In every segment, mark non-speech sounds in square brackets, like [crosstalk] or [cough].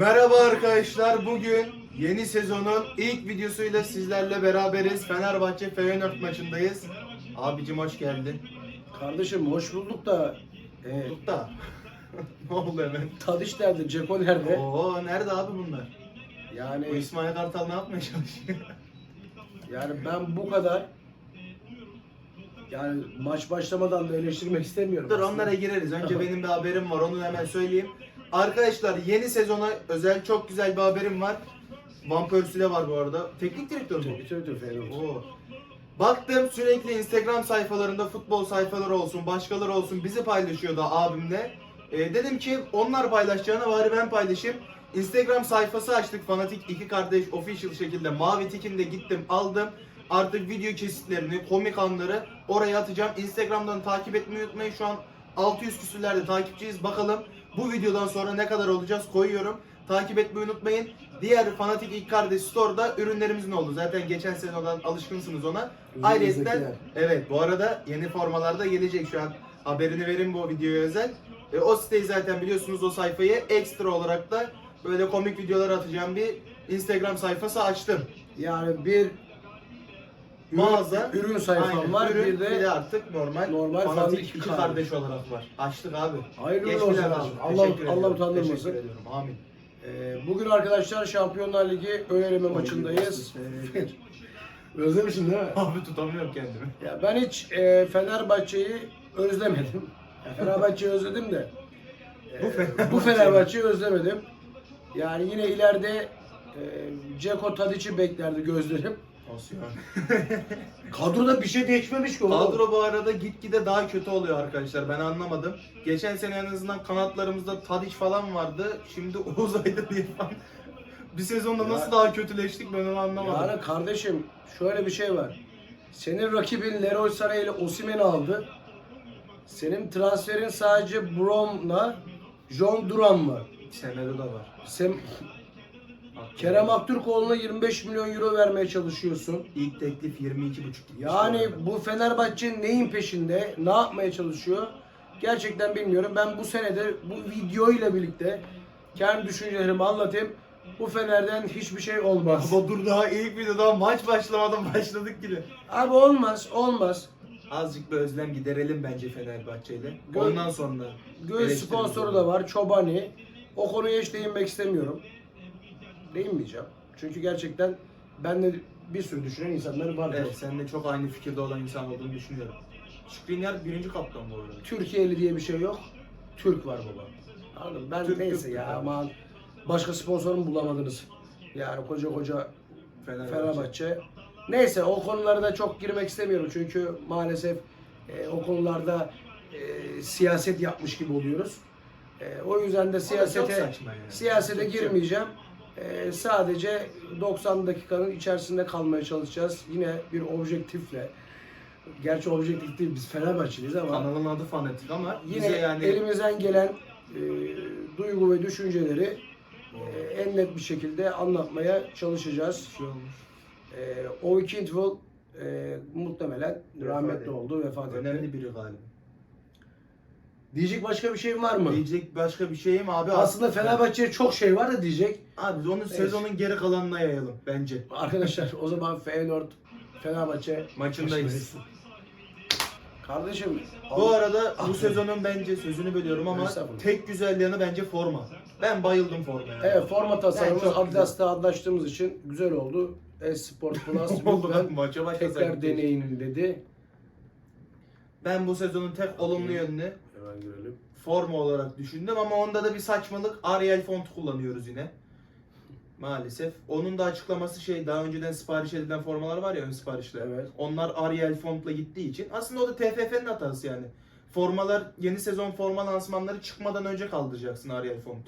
Merhaba arkadaşlar. Bugün yeni sezonun ilk videosuyla sizlerle beraberiz. Fenerbahçe Feyenoord maçındayız. Abicim hoş geldin. Kardeşim hoş bulduk da e, Bulduk da. [laughs] ne oldu hemen? Tadiş nerede, Ceko nerede? Oo nerede abi bunlar? Bu Yani İsmail Kartal ne yapmaya çalışıyor? [laughs] yani ben bu kadar yani maç başlamadan da eleştirmek istemiyorum. Dur aslında. onlara gireriz. Önce [laughs] benim bir haberim var. Onu hemen söyleyeyim. Arkadaşlar yeni sezona özel çok güzel bir haberim var. Van Persie'de var bu arada. Teknik direktör mü? Bütün Feyenoord. Oo. Baktım sürekli Instagram sayfalarında futbol sayfaları olsun, başkaları olsun bizi paylaşıyordu abimle. Ee, dedim ki onlar paylaşacağına bari ben paylaşayım. Instagram sayfası açtık Fanatik iki kardeş official şekilde mavi tikini de gittim aldım. Artık video kesitlerini, komik anları oraya atacağım. Instagram'dan takip etmeyi unutmayın. Şu an 600 küsürlerde takipçiyiz. Bakalım bu videodan sonra ne kadar olacağız koyuyorum. Takip etmeyi unutmayın. Diğer Fanatik ilk kardeş store'da ürünlerimizin oldu. Zaten geçen sezondan alışkınsınız ona. Ayrıca evet bu arada yeni formalar da gelecek şu an. Haberini verin bu videoya özel. E, o siteyi zaten biliyorsunuz o sayfayı ekstra olarak da böyle komik videolar atacağım bir Instagram sayfası açtım. Yani bir Mağaza, ürün, sayfam Aynen, var. ürün, bir de, artık normal, normal fanatik iki kardeş. kardeş olarak var. Açtık abi. Hayırlı olsun. Allah- Allah utandırmasın. Amin. e, bugün arkadaşlar Şampiyonlar Ligi ön eleme maçındayız. Özlemişsin değil mi? [laughs] Abi tutamıyorum kendimi. Ya ben hiç e, Fenerbahçe'yi özlemedim. Fenerbahçe'yi özledim de. e, Bu Fenerbahçe- bu Fenerbahçe'yi özlemedim. Yani yine ileride e, Ceko Tadic'i beklerdi gözlerim. Nasıl [laughs] Kadroda bir şey değişmemiş ki oğlum. Kadro bu arada gitgide daha kötü oluyor arkadaşlar. Ben anlamadım. Geçen sene en azından kanatlarımızda Tadic falan vardı. Şimdi [laughs] Oğuz Aydın İrfan. Bir sezonda Ya- nasıl daha kötüleştik ben onu anlamadım. Yani kardeşim şöyle bir şey var. Senin rakibin Leroy Sané ile Osimhen'i aldı. Senin transferin sadece Brom'la John Duran var. Senede de var. Sen Kerem Aktürkoğlu'na 25 milyon euro vermeye çalışıyorsun. İlk teklif 22,5 gitmiş. Yani bu Fenerbahçe neyin peşinde, ne yapmaya çalışıyor? Gerçekten bilmiyorum. Ben bu senede bu video ile birlikte kendi düşüncelerimi anlatayım. Bu Fener'den hiçbir şey olmaz. Ama dur daha ilk videodan maç başlamadan başladık gibi. Abi olmaz, olmaz. Azıcık bir özlem giderelim bence Fenerbahçe'yle. Gö- Ondan sonra Göğüs sponsoru da var, Çobani. O konuya hiç değinmek istemiyorum. Değinmeyeceğim. Çünkü gerçekten benle bir sürü düşünen insanlar var. Evet, seninle çok aynı fikirde olan insan olduğunu düşünüyorum. Skriniar birinci kaptan bu arada. Türkiye'li diye bir şey yok. Türk var baba. Anladın? Ben Türk, neyse Türk, ya Türk. aman başka sponsor mu bulamadınız? Yani koca koca Fenerbahçe. Fenerbahçe. Neyse o konulara da çok girmek istemiyorum çünkü maalesef e, o konularda e, siyaset yapmış gibi oluyoruz. E, o yüzden de siyasete siyasete girmeyeceğim. E, sadece 90 dakikanın içerisinde kalmaya çalışacağız. Yine bir objektifle. Gerçi objektif değil biz Fenerbahçeliyiz ama Kanalın adı fanatik ama yine bize yani elimizden gelen e, duygu ve düşünceleri e, en net bir şekilde anlatmaya çalışacağız. şey olmuş. E, Ovi Cantwell e, muhtemelen Vefat rahmetli etti. oldu, vefat etti. Önemli biri galiba. Diyecek başka bir şey var mı? Diyecek başka bir şeyim abi. Aslında Fenerbahçe'ye çok şey var da diyecek. Abi onu sezonun geri kalanına yayalım bence. Arkadaşlar o zaman Feyenoord, Fenerbahçe Maçındayız. Kardeşim Bu arada bu sezonun bence sözünü bölüyorum ama Estağfurullah. tek güzel yanı bence forma. Ben bayıldım formaya. Evet forma tasarımımız Yani çok Adidas'ta anlaştığımız için güzel oldu. Esport Plus [laughs] Oldu lütfen maça başlasak. tekrar deneyin dedi. Ben bu sezonun tek olumlu yönünü Hemen görelim. forma olarak düşündüm ama onda da bir saçmalık Arial font kullanıyoruz yine. Maalesef. Onun da açıklaması şey daha önceden sipariş edilen formalar var ya ön siparişler. Evet. Onlar Arial fontla gittiği için aslında o da TFF'nin hatası yani. Formalar yeni sezon forma lansmanları çıkmadan önce kaldıracaksın Arial font.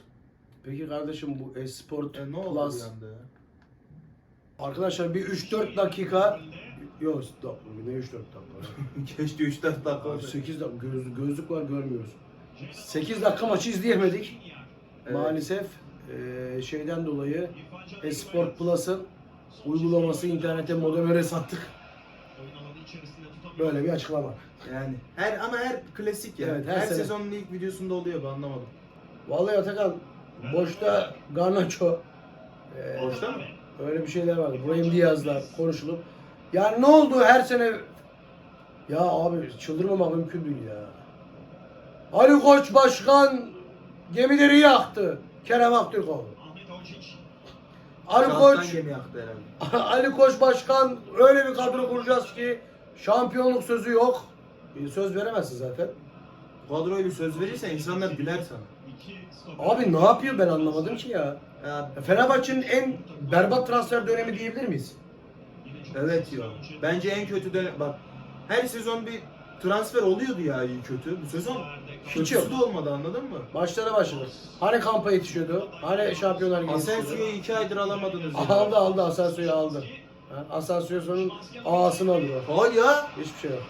Peki kardeşim bu Esport E, ne oldu Plus bir anda ya? Arkadaşlar bir 3-4 dakika Yok stop. Ne 3-4 dakika? Keşke 3-4 dakika [laughs] olsa. 8 dakika göz, gözlük var görmüyoruz. 8 dakika maçı izleyemedik. Evet. Maalesef eee, şeyden dolayı Esport Plus'ın uygulaması internete modemlere sattık. Böyle bir açıklama. Yani her ama her klasik ya. Evet, her her sene. sezonun ilk videosunda oluyor bu anlamadım. Vallahi Atakan Boşta Garnaço. Ee, Boşta mı? Öyle bir şeyler vardı. Brahim Diaz'la konuşulup. Yani ne oldu her sene? Ya abi çıldırmamak mümkün değil ya. Ali Koç Başkan gemileri yaktı. Kerem Aktürkoğlu. Ali Koç gemi yaktı herhalde. [laughs] Ali Koç Başkan öyle bir kadro kuracağız ki şampiyonluk sözü yok. Bir söz veremezsin zaten. Kadroya bir söz verirsen insanlar güler sana. Abi ne yapıyor ben anlamadım ki ya. Ya, Fenerbahçe'nin en berbat transfer dönemi diyebilir miyiz? Evet ya. Bence en kötü dönem... Bak her sezon bir transfer oluyordu ya iyi kötü. Bu sezon Hiç yok. de olmadı anladın mı? Başlara başladı. Hani kampa yetişiyordu? Hani şampiyonlar ligi Asensio'yu iki aydır alamadınız ya. Aldı aldı Asensio'yu aldı. Ha, Asensio'nun ağasını alıyor. Hadi ya. Hiçbir şey yok.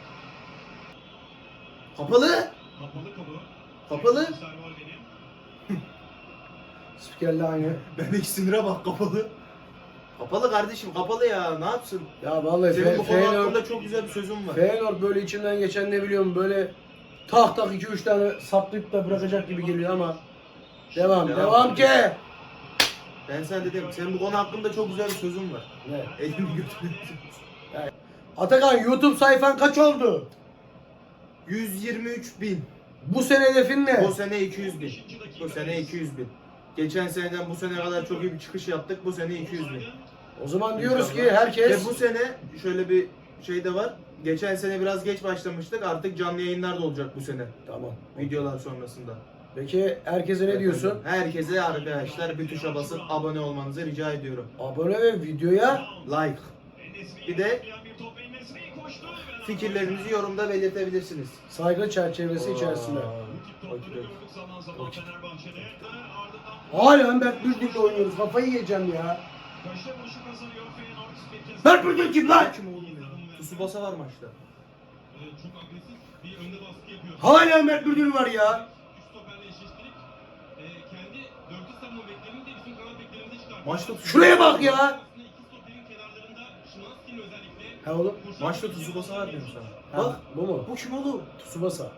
Kapalı. Kapalı. Spikerle aynı. Bendeki sinire bak kapalı. Kapalı kardeşim kapalı ya ne yapsın? Ya vallahi Senin Fe- bu konu Feyenoord, hakkında çok güzel bir sözüm var. Feyenoord böyle içinden geçen ne biliyorum böyle tak tak 2-3 tane saplayıp da bırakacak gibi geliyor ama devam Devam. devam ki. Ben sana dedim senin bu konu hakkında çok güzel bir sözüm var. Ne? Elini götürün. [laughs] Atakan YouTube sayfan kaç oldu? 123 bin. Bu sene hedefin ne? Bu sene 200 bin. Bu sene 200 bin. Geçen seneden bu sene kadar çok iyi bir çıkış yaptık. Bu sene 200 bin. O zaman diyoruz ki herkes Ve bu sene şöyle bir şey de var. Geçen sene biraz geç başlamıştık. Artık canlı yayınlar da olacak bu sene. Tamam. Videolar sonrasında. Peki herkese ne diyorsun? Herkese arkadaşlar bir tuşa basıp abone olmanızı rica ediyorum. Abone ve videoya Like. Bir de fikirlerinizi yorumda belirtebilirsiniz. saygı çerçevesi içerisinde. Okey. Hala Mert Bülbül'le oynuyoruz. Kafayı yiyeceğim ya. Mert Bülbül kim lan? Kim oğlum ya? Tsubasa var maçta. Hala Mert Bülbül var ya. Maçta Tsubasa- Şuraya bak ya. Ha oğlum. Maçta Tsubasa var diyorum sana. Ha, Bak. bu mu? Bu kim oğlum? Tsubasa.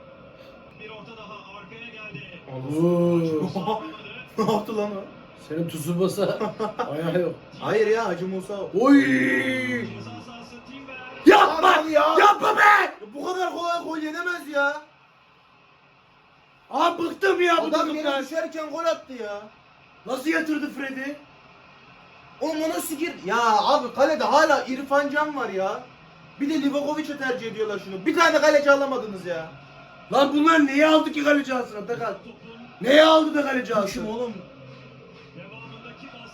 Allah. Oo. [laughs] [laughs] ne yaptı lan o? Senin Tsubasa [laughs] ayağı yok. Hayır ya Hacı Musa. Oy! Yapma! Aman ya! Yapma be! Bu kadar kolay gol yenemez ya. Abi bıktım ya bu Adam yere takımdan. düşerken gol attı ya. Nasıl yatırdı Fred'i? Oğlum o nasıl gir? Ya abi kalede hala İrfan Can var ya. Bir de Livakovic'e tercih ediyorlar şunu. Bir tane kaleci alamadınız ya. Lan bunlar neye aldı ki kaleci alsın Atakan? Neye aldı da kaleci alsın? oğlum?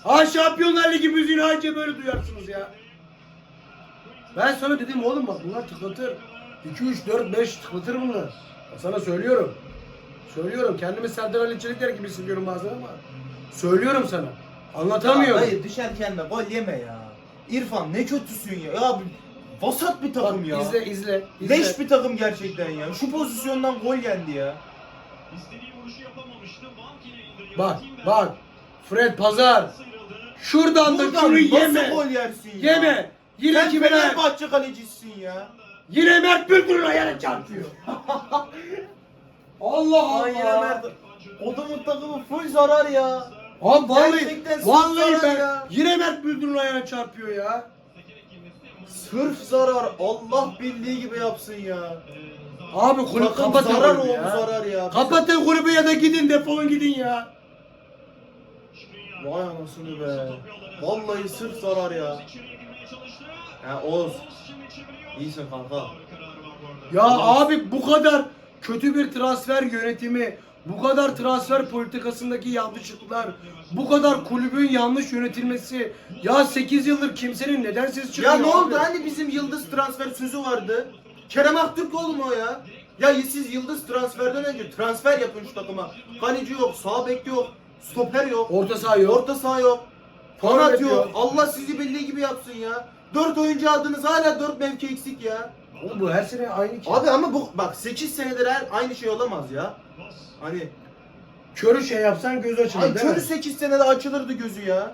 Ha Şampiyonlar Ligi müziğini anca böyle duyarsınız ya. Ben sana dedim oğlum bak bunlar tıklatır. 2, 3, 4, 5 tıklatır bunlar. Sana söylüyorum. Söylüyorum. Kendimi Serdar Ali Çelikler gibi hissediyorum bazen ama. Söylüyorum sana. Anlatamıyorum. Ya Hayır düşerken de gol yeme ya. İrfan ne kötüsün ya. Ya vasat bir takım Bak ya. izle izle. izle. Leş bir takım gerçekten ya. Şu pozisyondan gol yendi ya. Bak bak. Fred Pazar. Şuradan da Buradan şunu nasıl yeme. gol yersin ya? Yeme. Yine Sen kime? Fenerbahçe kalecisisin ya. Yine Mert Bülbül'ün ayağına çarpıyor. [laughs] Allah Allah. Ay yine Mert. Odamın takımı full zarar ya. Abi vallahi, Gerçekten vallahi ben ya. yine Mert Bülbül'ün ayağına çarpıyor ya. Sırf zarar. Allah bildiği gibi yapsın ya. Abi kulüp kapatın zarar kulübü ya. zarar ya. Kapatın kulübü ya da gidin defolun gidin ya. Vay anasını be. Vallahi sırf zarar ya. Ha Oğuz. İyisin kanka. Ya abi bu kadar kötü bir transfer yönetimi, bu kadar transfer politikasındaki yanlışlıklar, bu kadar kulübün yanlış yönetilmesi. Ya 8 yıldır kimsenin neden sesi çıkmıyor? Ya ne abi? oldu hani bizim yıldız transfer sözü vardı. Kerem Aktürkoğlu mu o ya? Ya siz yıldız transferden önce transfer yapın şu takıma. Kaleci yok, sağ bek yok, stoper yok, Orta saha yok. orta saha yok, Forvet kanat yok. yok. Allah sizi bildiği gibi yapsın ya. Dört oyuncu aldınız hala dört mevki eksik ya. Oğlum bu her sene aynı ki. Abi ama bu bak 8 senedir her aynı şey olamaz ya. Hani körü şey yapsan göz açılır Ay değil mi? körü 8 senede açılırdı gözü ya.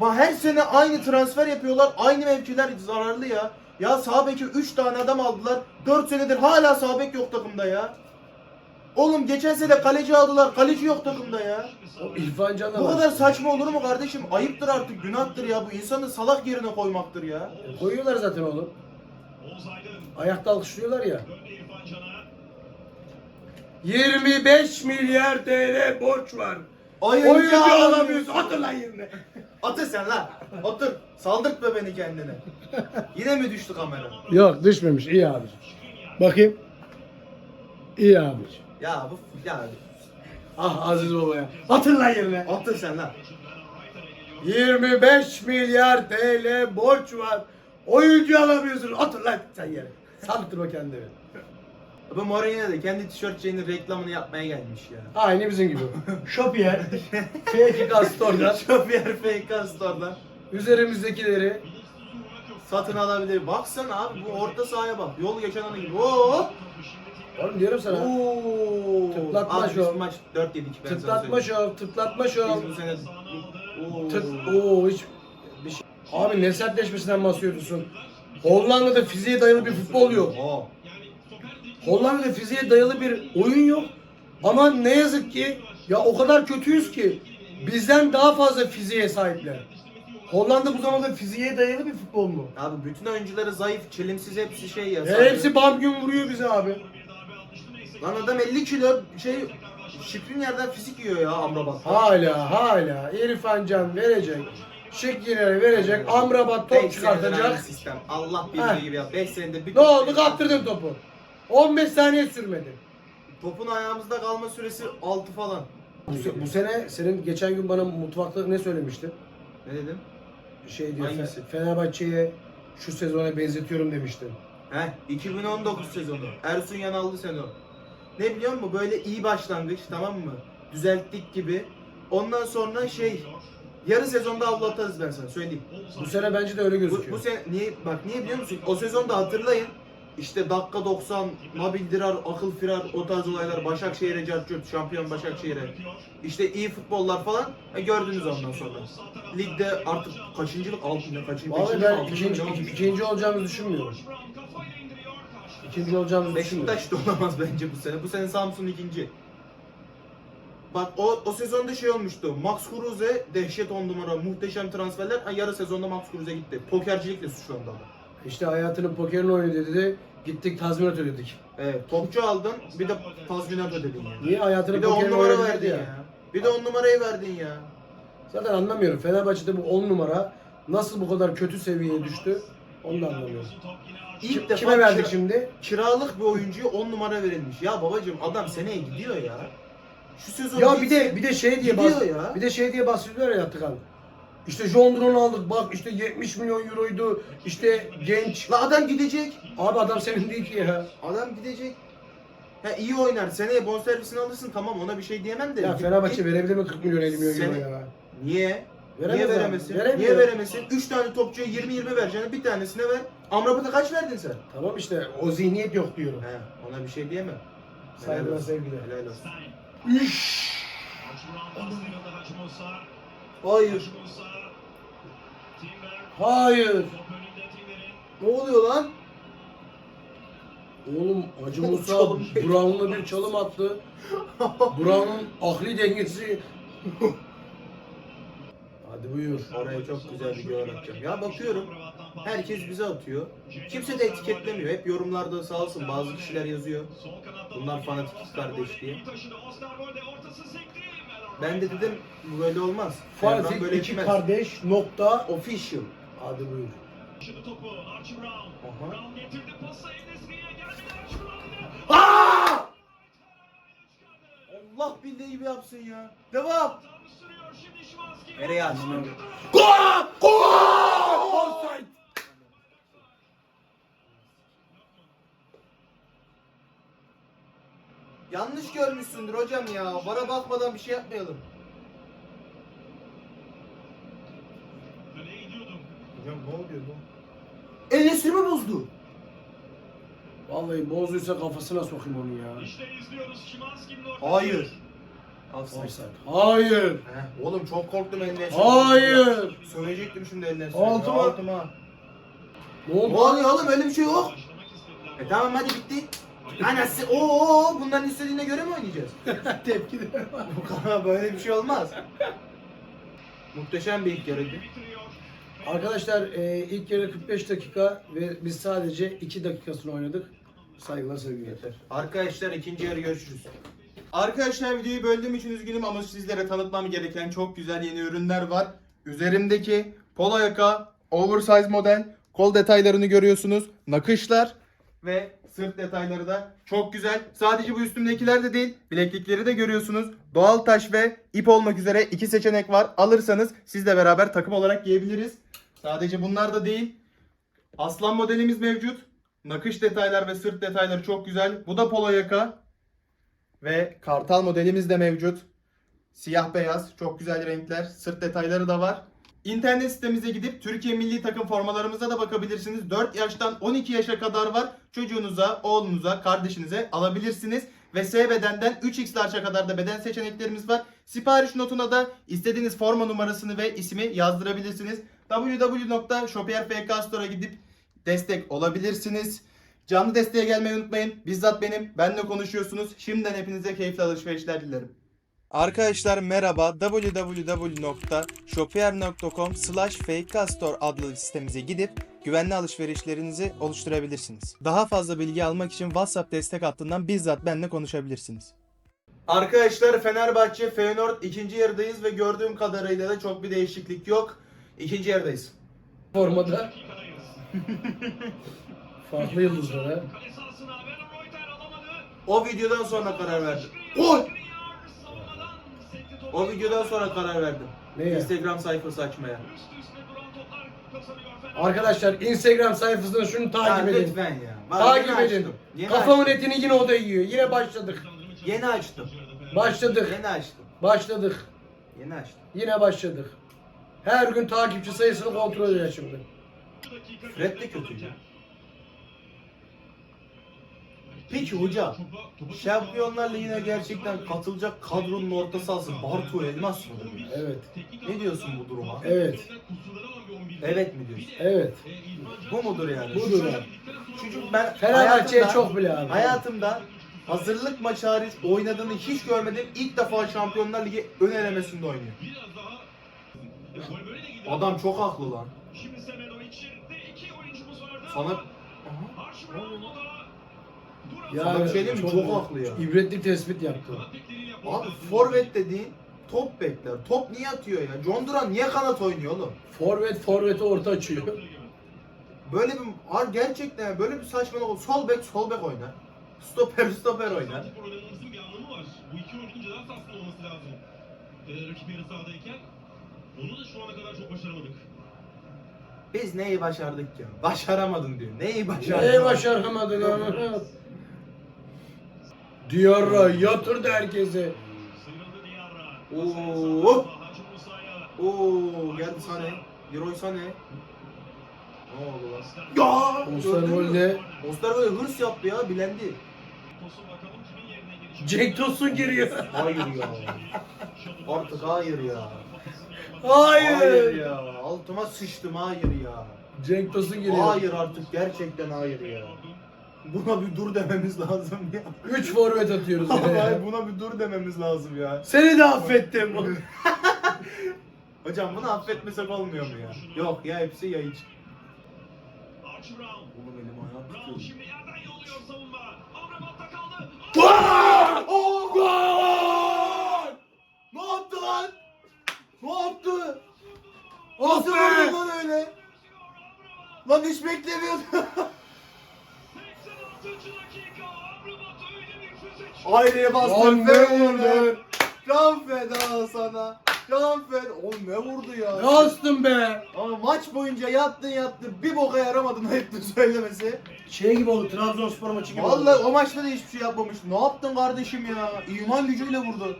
Bak her sene aynı transfer yapıyorlar. Aynı mevkiler zararlı ya. Ya sağ beke 3 tane adam aldılar. 4 senedir hala sağ bek yok takımda ya. Oğlum geçen sene kaleci aldılar. Kaleci yok takımda ya. O İrfan Can da Bu kadar saçma olur mu kardeşim? Ayıptır artık, günahtır ya. Bu insanı salak yerine koymaktır ya. E, Koyuyorlar zaten oğlum. Ayakta alkışlıyorlar ya. 25 milyar TL borç var. Oyuncu, Oyuncu alamıyorsun. alamıyorsun. Otur lan yerine. [laughs] Otur sen lan. Otur. Saldırtma beni kendine. Yine mi düştü kamera? Yok düşmemiş. iyi abi. Bakayım. İyi abi. Ya bu ya Ah Aziz Baba ya. Atın lan yerine. otur sen lan. 25 milyar TL borç var. Oyuncu alamıyorsun. Otur lan sen yere. Saldırma kendini. Bu Mourinho da kendi tişört şeyinin reklamını yapmaya gelmiş ya. Aynı bizim gibi. [laughs] Shopier. Fake Store'dan. Şopiyer FK Store'dan Üzerimizdekileri satın alabilir. Baksana abi bu orta sahaya bak. Yol geçen anı gibi. Oo! Oğlum diyorum sana. Oo! Tıklatma Abi biz maç 4 yedik ben sana Tıklatma söyleyeyim. şov, tıklatma şov. Biz bu sene Oo. Tık, oo hiç bir şey. Abi ne sertleşmesinden bahsediyorsun? Hollanda'da fiziğe dayalı bir futbol yok. Oo. Hollanda'da fiziğe dayalı bir oyun yok. Ama ne yazık ki ya o kadar kötüyüz ki bizden daha fazla fiziğe sahipler. Hollanda bu zamanda fiziğe dayalı bir futbol mu? Abi bütün oyuncuları zayıf, çelimsiz hepsi şey ya. Sadece- hepsi bam gün vuruyor bize abi. Lan adam 50 kilo şey şifrin yerden fizik yiyor ya Amrabat. Hala hala İrfan Can verecek. Şekilleri verecek. Amrabat Beş top senedir aynı çıkartacak. sistem. Allah bildiği gibi ya. 5 senede bir Ne oldu kaptırdın topu. 15 saniye sürmedi. Topun ayağımızda kalma süresi 6 falan. Bu, se- bu sene senin geçen gün bana mutfakta ne söylemiştin? Ne dedim? Şey diye Hangisi? Fe- Fenerbahçe'ye şu sezona benzetiyorum demiştin. Heh 2019 sezonu. Ersun Yanallı sezon. Ne biliyor musun? Böyle iyi başlangıç tamam mı? Düzelttik gibi. Ondan sonra şey yarı sezonda avlatarız ben sana söyleyeyim. Bu sene bence de öyle Bu, gözüküyor. bu sene niye bak niye biliyor musun? O sezonda hatırlayın. İşte dakika 90, Nabil Dirar, akıl firar o tarz olaylar Başakşehir'e cartçurt, şampiyon Başakşehir'e. İşte iyi futbollar falan e, gördünüz ondan sonra. Ligde artık kaçıncılık altında kaçıncı Vallahi ben ikinci, ikinci olacağımızı düşünmüyorum. İkinci olacağımızı düşünmüyorum. Beşiktaş da [laughs] olamaz bence bu sene. Bu sene Samsun ikinci. Bak o, o sezonda şey olmuştu. Max Kruse dehşet on numara muhteşem transferler. Ha, yarı sezonda Max Kruse gitti. Pokercilikle suçlandı adam. İşte hayatının pokerini oynadı dedi. Gittik tazminat ödedik. Evet, topçu aldın bir de tazminat ödedin yani. Niye hayatının Bir de on numara verdin ya. Bir de on numarayı verdin ya. Zaten anlamıyorum. Fenerbahçe'de bu 10 numara nasıl bu kadar kötü seviyeye düştü? Onu da anlamıyorum. İlk defa Kime verdik kira- şimdi? Kiralık bir oyuncuya 10 numara verilmiş. Ya babacığım adam seneye gidiyor ya. Şu sezon Ya bir de bir de şey diye Gidiyor bahs- ya. bir de şey diye bahsediyorlar ya Tıkan. İşte John aldık bak işte 70 milyon euroydu işte genç. La adam gidecek. Abi adam senin değil ki ya. Adam gidecek. Ha iyi oynar. Seneye bonservisini alırsın tamam ona bir şey diyemem de. Ya Git- Fenerbahçe git- verebilir mi 40 milyon 50 milyon euro Seni- ya? Niye? Veremez Niye abi, veremesin? veremiyor. Niye veremesin? 3 tane topçuya 20-20 vereceğine bir tanesine ver. Amrabat'a kaç verdin sen? Tamam işte o zihniyet yok diyorum. He, ona bir şey diyemem. Saygılar, Helal olsun. sevgiler. Helal olsun. Üş. Hayır. Hayır. Ne oluyor lan? Oğlum Hacı [laughs] Musa. Brown'la bir çalım [laughs] attı. Brown'un akli dengesi. Hadi buyur. Oraya çok güzel bir gol atacağım. Ya bakıyorum. Herkes bize atıyor. Kimse de etiketlemiyor. Hep yorumlarda sağ olsun bazı kişiler yazıyor. Bunlar fanatik kardeş diye. Ben de dedim bu böyle olmaz. Erman Fanatik böyle iki etmez. kardeş nokta. Official. Hadi buyur. Aa! Allah bildiği gibi yapsın ya. Devam. Nereye açtın? Gol! Gol! Offside! Yanlış görmüşsündür hocam ya. Bana bakmadan bir şey yapmayalım. Hocam ne oluyor bu? Mi bozdu? Vallahi bozduysa kafasına sokayım onu ya. Hayır. Offside. Hayır. Heh, oğlum çok korktum eline. Hayır. Söyleyecektim şimdi eline. Altıma. Altıma. Ne Ne oldu? oluyor oğlum öyle bir şey yok. E tamam hadi bitti. Anası ooo bunların istediğine göre mi oynayacağız? [laughs] Tepki de. Bu kadar böyle bir şey olmaz. Muhteşem bir ilk yarıydı. Arkadaşlar e, ilk yarı 45 dakika ve biz sadece 2 dakikasını oynadık. Saygılar sevgiler. Arkadaşlar ikinci yarı görüşürüz. Arkadaşlar videoyu böldüğüm için üzgünüm ama sizlere tanıtmam gereken çok güzel yeni ürünler var. Üzerimdeki polo yaka, oversize model, kol detaylarını görüyorsunuz. Nakışlar ve sırt detayları da çok güzel. Sadece bu üstümdekiler de değil, bileklikleri de görüyorsunuz. Doğal taş ve ip olmak üzere iki seçenek var. Alırsanız sizle beraber takım olarak giyebiliriz. Sadece bunlar da değil. Aslan modelimiz mevcut. Nakış detaylar ve sırt detayları çok güzel. Bu da polo yaka. Ve kartal modelimiz de mevcut. Siyah beyaz, çok güzel renkler. Sırt detayları da var. İnternet sitemize gidip Türkiye milli takım formalarımıza da bakabilirsiniz. 4 yaştan 12 yaşa kadar var. Çocuğunuza, oğlunuza, kardeşinize alabilirsiniz. Ve S bedenden 3X large'a kadar da beden seçeneklerimiz var. Sipariş notuna da istediğiniz forma numarasını ve ismi yazdırabilirsiniz. www.shopierfk Store'a gidip destek olabilirsiniz. Canlı desteğe gelmeyi unutmayın. Bizzat benim. Benle konuşuyorsunuz. Şimdiden hepinize keyifli alışverişler dilerim. Arkadaşlar merhaba. www.shopier.com slash fakecastor adlı sitemize gidip güvenli alışverişlerinizi oluşturabilirsiniz. Daha fazla bilgi almak için WhatsApp destek hattından bizzat benimle konuşabilirsiniz. Arkadaşlar Fenerbahçe Feyenoord ikinci yarıdayız ve gördüğüm kadarıyla da çok bir değişiklik yok. İkinci yarıdayız. Formada. Farklı yıldızlar ha. O videodan sonra karar verdim. Oy! O videodan sonra karar verdim. Neye? Instagram sayfası açmaya. Arkadaşlar Instagram sayfasına şunu takip Ya edin. lütfen ya. Bak, Takip yeni edin. açtım. Yeni Kafamın açtım. etini yine o da yiyor. Yine başladık. Yeni açtım. Başladık. Yeni açtım. Başladık. Yeni açtım. Yine başladık. Her gün takipçi sayısını kontrol edeceğiz şimdi. Fred de kötü ya. Peki hocam, Şampiyonlar Ligi'ne gerçekten katılacak kadronun orta sahası Bartu Elmas mı? Evet. Ne diyorsun bu duruma? Evet. Evet mi diyorsun? Evet. Bu mudur yani? Budur abi. Çocuk ben Fenerbahçe'ye hayatımda- çok bile abi. Hayatımda hazırlık maçı hariç oynadığını hiç görmedim. İlk defa Şampiyonlar Ligi ön elemesinde oynuyor. Adam çok haklı lan. Sana Sana bir şey diyeyim mi? Çok haklı ya. İbretli tespit yaptı. abi forvet dediğin top bekler. Top niye atıyor ya? John Duran niye kanat oynuyor oğlum? Forvet forveti orta açıyor. Böyle bir ar gerçekten böyle bir saçmalık olur. Sol bek sol bek oynar. Stoper stoper oynar. Spor oynanmasının bir anlamı var. Bu iki oyuncunun ceza sahasında olması lazım. Ee, rakip yarı sahadayken onu da şu ana kadar çok başaramadık. Biz neyi başardık ya? Başaramadın diyor. Neyi başardın? Neyi başaramadın ya? Diyarra yatırdı herkese. Diarra. Oo. Oo geldi Sane. Leroy Sane. Ne oldu lan? Ya! Osterwolde Osterwolde hırs yaptı ya bilendi. Cenk Tosun giriyor. Hayır ya. Artık hayır ya. Hayır. ya. Altıma sıçtım hayır ya. Cenk Tosun giriyor. Hayır artık gerçekten hayır ya. Buna bir dur dememiz lazım ya. 3 forvet atıyoruz yine. ya. Vallahi buna bir dur dememiz lazım ya. Seni de affettim. [laughs] Hocam bunu affetmesek olmuyor mu ya? Yok ya hepsi ya hiç. Archie Brown. Oğlum elim ayağım Brown tutuyor. şimdi yerden yolluyor savunma. Amrabat'ta kaldı. Oh, gol! Ne yaptı lan? Ne yaptı? Nasıl be! vurdu lan öyle? Lan hiç beklemiyordum. [laughs] bir füze çıktı. Aileye bastın Lan be ne oğlum. vurdu? Can feda sana. Can feda. Oğlum ne vurdu ya? ne astın be? Ama maç boyunca yattın yattın bir boka yaramadın [laughs] ayıptır söylemesi. Şey gibi oldu Trabzonspor maçı gibi oldu. Vallahi o maçta da hiçbir şey yapmamış. Ne yaptın kardeşim ya? İman gücüyle vurdu.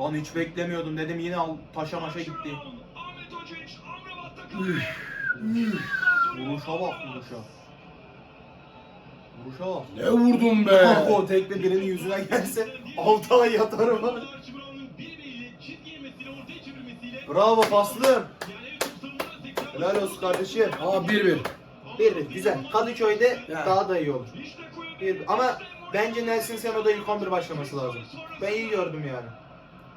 Lan hiç beklemiyordum dedim yine al taşa maşa gitti. Kaldı. Vuruşa bak vuruşa. Bak. Ne vurdun be? [laughs] o tekme birinin yüzüne gelse 6 ay yatarım. ha. Bir Bravo yani tekrar Helal olsun kardeşim. Aa 1-1. Veririz güzel. Kadıköy'de Ya. daha da iyi olur. Bir- ama bence Nelson Semedo'da ilk 11 başlaması lazım. Ben iyi gördüm yani.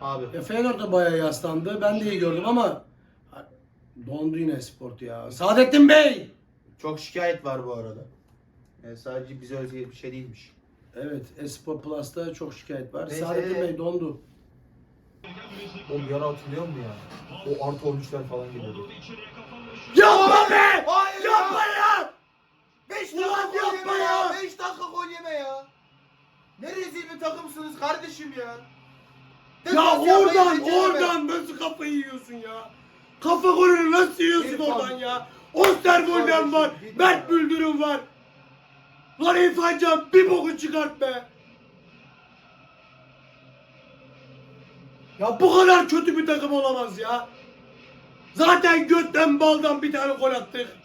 Abi. E, Feyenoord da bayağı yaslandı. Ben de iyi gördüm ama dondu yine sport ya. Saadettin Bey! Çok şikayet var bu arada. Yani sadece bize özgü bir şey değilmiş. Evet, Espor Plus'ta çok şikayet var. Neyse. Saadettin Bey dondu. Oğlum yara hatırlıyor musun ya? O artı 13'ler falan geliyordu. Yapma be! Hayır Yapma ya! 5 Ulan dakika gol yapma yeme ya! ya! 5 dakika gol yeme ya! Ne rezil bir takımsınız kardeşim ya! Ya Defans yapmayı oradan, becereme. oradan nasıl kafayı yiyorsun ya? Kafa golünü nasıl yiyorsun İrfan. oradan ya? Osterwolden var, Kardeşim, bir Mert. Müldür'ün var. Lan İrfan Can bir boku çıkart be. Ya bu kadar kötü bir takım olamaz ya. Zaten götten baldan bir tane gol attık.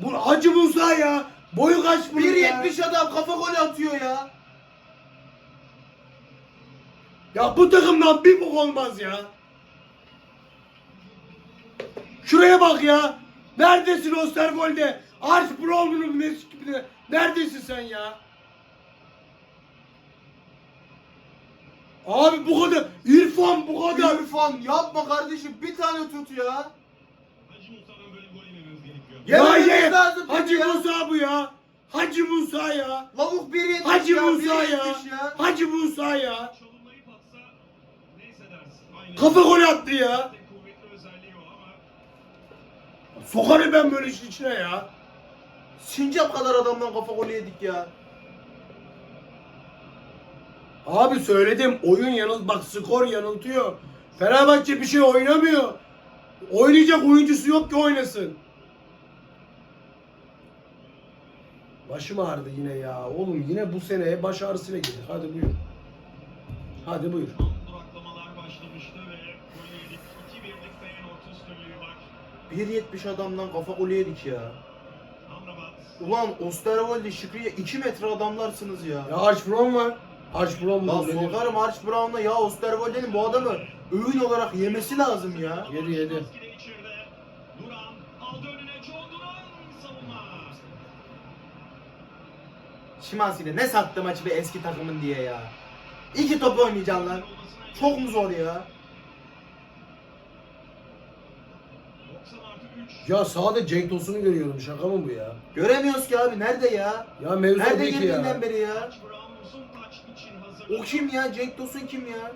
Bu Hacı Musa ya. Boyu kaç bunun ya? 1.70 adam kafa golü atıyor ya! Ya bu takımdan bir bok olmaz ya. Şuraya bak ya. Neredesin Osterwold'e? Arch Brown'un ne? Neredesin sen ya? Abi bu kadar. İrfan bu kadar. İrfan yapma kardeşim bir tane tut ya! Hacı Musa'dan böyle gol yememiz gerekiyor. Ya ye. Hacı ya. Musa bu ya. Hacı Musa ya. Lavuk 1.70 Hacı ya, Musa ya. 1.70 ya! Hacı Musa ya. Çalımlayıp atsa neyse dersin. Aynen. Kafa gol attı ya. Sokarım ben böyle işin içine ya. Sincap kadar adamdan kafa golü yedik ya. Abi söyledim oyun yanıl bak skor yanıltıyor. Fenerbahçe bir şey oynamıyor. Oynayacak oyuncusu yok ki oynasın. Başım ağrıdı yine ya. Oğlum yine bu seneye baş ağrısıyla girdik. Hadi buyur. Hadi buyur. duraklamalar başlamıştı ve gol yedik. 2-1'lik Feyenoord üstünlüğü var. 1.70 adamdan kafa golü yedik ya. Ulan Osterwolde, Şükrü'ye 2 metre adamlarsınız ya. Ya Arch Brown var. Arch Brown Lan mu? sokarım Arch Brown'la ya Osterwolde'nin bu adamı öğün olarak yemesi lazım ya. Yedi yedi. Duran aldı önüne. John Duran savunma. Şimanski'de ne sattı maçı be eski takımın diye ya. İki top oynayacaksın lan. Çok mu zor ya? 90 artı 3. Ya sağda Cenk Tosun'u görüyorum. Şaka mı bu ya? Göremiyoruz ki abi nerede ya? Ya mevzu Nerede değil ki girdiğinden beri ya? O kim ya? Cenk Tosun kim ya?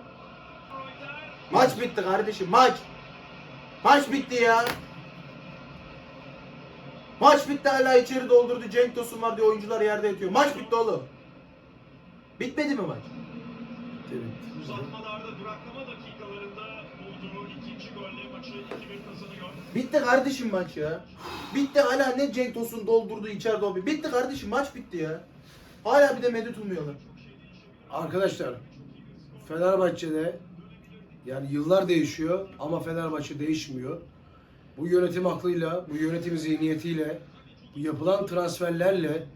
Maç bitti kardeşim maç. Maç bitti ya. Maç bitti hala içeri doldurdu. Cenk Tosun var diye oyuncular yerde yatıyor. Maç bitti oğlum. Bitmedi mi maç? Evet. Uzatmalarda duraklama dakikalarında bulduğu ikinci golle maçı 2-1 kazanıyor. Bitti kardeşim maç ya. Bitti hala ne Cenk Tosun doldurdu içeride o bir. Bitti kardeşim maç bitti ya. Hala bir de medet umuyorlar. Arkadaşlar Fenerbahçe'de yani yıllar değişiyor ama Fenerbahçe değişmiyor. Bu yönetim aklıyla, bu yönetim zihniyetiyle, bu yapılan transferlerle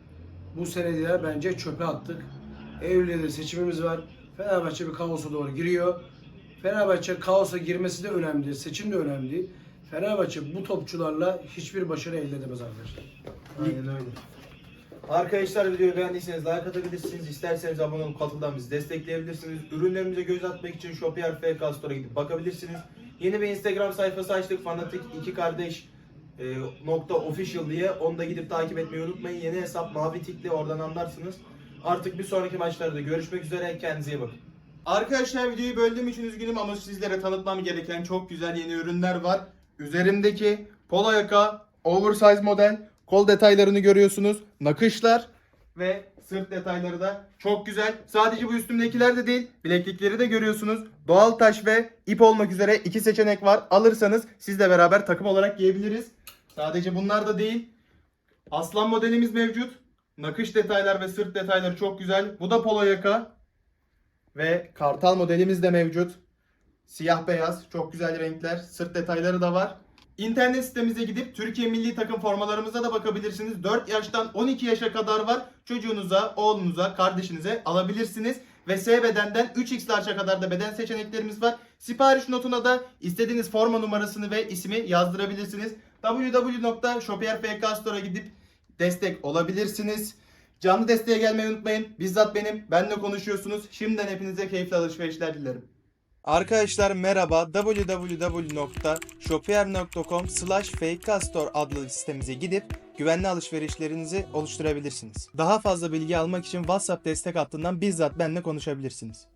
bu senede de bence çöpe attık. Eylül'de de seçimimiz var. Fenerbahçe bir kaosa doğru giriyor. Fenerbahçe kaosa girmesi de önemli, seçim de önemli. Fenerbahçe bu topçularla hiçbir başarı elde edemez arkadaşlar. Aynen öyle. Arkadaşlar videoyu beğendiyseniz like atabilirsiniz. İsterseniz abone olup katıldan bizi destekleyebilirsiniz. Ürünlerimize göz atmak için Shopier FK Store'a gidip bakabilirsiniz. Yeni bir Instagram sayfası açtık. Fanatik iki kardeş e, nokta official diye. Onu da gidip takip etmeyi unutmayın. Yeni hesap mavi tikli oradan anlarsınız. Artık bir sonraki maçlarda görüşmek üzere. Kendinize iyi bakın. Arkadaşlar videoyu böldüğüm için üzgünüm ama sizlere tanıtmam gereken çok güzel yeni ürünler var. Üzerimdeki polo yaka, oversize model, kol detaylarını görüyorsunuz. Nakışlar ve sırt detayları da çok güzel. Sadece bu üstümdekiler de değil, bileklikleri de görüyorsunuz. Doğal taş ve ip olmak üzere iki seçenek var. Alırsanız sizle beraber takım olarak giyebiliriz. Sadece bunlar da değil. Aslan modelimiz mevcut. Nakış detaylar ve sırt detayları çok güzel. Bu da polo yaka. Ve kartal modelimiz de mevcut. Siyah beyaz, çok güzel renkler, sırt detayları da var. İnternet sitemize gidip Türkiye milli takım formalarımıza da bakabilirsiniz. 4 yaştan 12 yaşa kadar var. Çocuğunuza, oğlunuza, kardeşinize alabilirsiniz. Ve S bedenden 3X large'a kadar da beden seçeneklerimiz var. Sipariş notuna da istediğiniz forma numarasını ve ismi yazdırabilirsiniz. www.shopierfk.store'a gidip destek olabilirsiniz. Canlı desteğe gelmeyi unutmayın. Bizzat benim. Benle konuşuyorsunuz. Şimdiden hepinize keyifli alışverişler dilerim. Arkadaşlar merhaba. www.shopier.com slash adlı sitemize gidip güvenli alışverişlerinizi oluşturabilirsiniz. Daha fazla bilgi almak için WhatsApp destek hattından bizzat benimle konuşabilirsiniz.